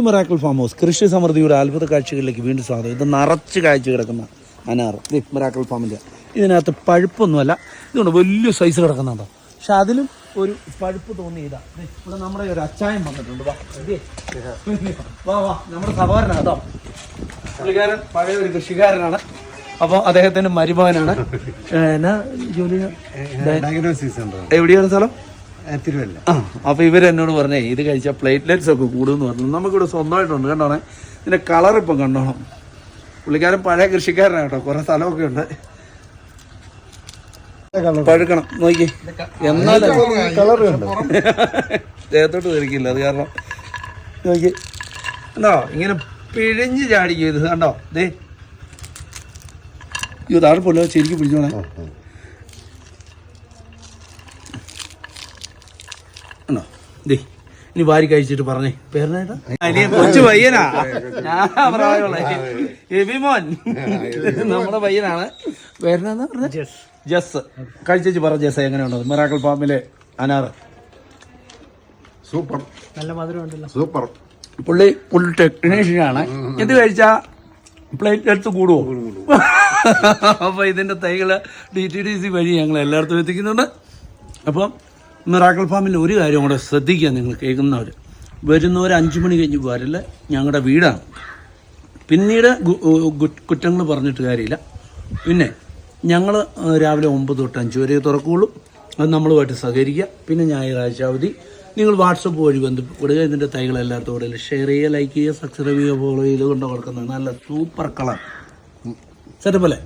Miracle farm house കൃഷി സമൃദ്ധിയുടെ അത്ഭുത കാഴ്ചകളിലേക്ക് വീണ്ടും സ്വാഗതം. ഇത് നിറച്ച് കാഴ്ച കിടക്കുന്ന അനാറ്. മിറാക്കിൾ ഫാമിന്റെ ഇതിനകത്ത് പഴുപ്പൊന്നുമല്ല ഇതുകൊണ്ട് വലിയ സൈസ് കിടക്കുന്നുണ്ടോ പക്ഷെ അതിലും ഒരു പഴുപ്പ് തോന്നി ഇതാ. ഇവിടെ നമ്മുടെ ഒരു അച്ചായം വന്നിട്ടുണ്ട്. വാ. വാ വാ നമ്മുടെ സഹോദരനാണ് കേട്ടോ. പുള്ളിക്കാരൻ പഴയ ഒരു കൃഷിക്കാരനാണ്. അപ്പോൾ അദ്ദേഹത്തിന്റെ മരുമകനാണ്. എന്നാ ജോലി? എവിടെയാണ് സ്ഥലം? തിരുവല്ല. ആ അപ്പൊ ഇവരെന്നോട് പറഞ്ഞേ ഇത് കഴിച്ചാൽ പ്ലേറ്റ്ലെറ്റ്സ് ഒക്കെ കൂടുമെന്ന് പറഞ്ഞു. നമുക്കിവിടെ സ്വന്തമായിട്ടുണ്ട്. കണ്ടോണേ? ഇതിന്റെ കളർ ഇപ്പം കണ്ടോണം. പുള്ളിക്കാരൻ പഴയ കൃഷിക്കാരനാണ് കേട്ടോ. കുറെ സ്ഥലമൊക്കെ ഉണ്ട്. പഴുക്കണം. നോക്കി എന്നാലും ദേഹത്തോട്ട് തെറിക്കില്ല അത് കാരണം നോക്കി കണ്ടോ? ഇങ്ങനെ പിഴിഞ്ഞ് ചാടിക്കും ഇത്. കണ്ടോ? ദേ. ഇത് താഴെ പോലെ ശരിക്കും പിടിച്ചോണേ. ആണോ ദേ ഇനി വാരി കഴിച്ചിട്ട് പറഞ്ഞേ പേരനായിട്ടാ കൊച്ചു പയ്യനാ ഞാൻ എബിമോൻ നമ്മുടെ പയ്യനാണ് പേരനാന്ന് പറഞ്ഞ ജസ് കഴിച്ചു പറ ജസ് എങ്ങനെയുണ്ടോ മെറാക്കൽ ഫാമിലെ അനാറ് സൂപ്പർ നല്ല മധുരം സൂപ്പർ പുള്ളി ഫുൾ ടെക്നീഷ്യനാണ് ഇത് കഴിച്ചാ പ്ലേറ്റ് എടുത്ത് കൂടുവോ അപ്പൊ ഇതിന്റെ തൈകൾ ഡി ടി ഡി സി വഴി ഞങ്ങൾ എല്ലായിടത്തും എത്തിക്കുന്നുണ്ട് അപ്പം മിറാക്കിൾ ഫാമിൽ ഒരു കാര്യം കൂടെ ശ്രദ്ധിക്കുക നിങ്ങൾ കേൾക്കുന്നവർ വരുന്നവർ അഞ്ച് മണി കഴിഞ്ഞ് വരല്ല ഞങ്ങളുടെ വീടാണ്. പിന്നീട് കുറ്റങ്ങൾ പറഞ്ഞിട്ട് കാര്യമില്ല. പിന്നെ ഞങ്ങൾ രാവിലെ ഒമ്പത് തൊട്ട് അഞ്ച് വരെ തുറക്കുകയുള്ളൂ അത് നമ്മളുമായിട്ട് സഹകരിക്കുക. പിന്നെ ഞായറാഴ്ച അവധി. നിങ്ങൾ വാട്സപ്പ് വഴി ബന്ധപ്പെടുക. ഇതിന്റെ തൈകൾ എല്ലായിടത്തും കൂടെ ഷെയർ ചെയ്യുക ലൈക്ക് ചെയ്യുക സബ്സ്ക്രൈബ് ചെയ്യുക ഫോളോ ചെയ്ത് കൊണ്ട് കൊടുക്കുന്നത് നല്ല സൂപ്പർ കളർ. സെറ്റപ്പ് അല്ലേ?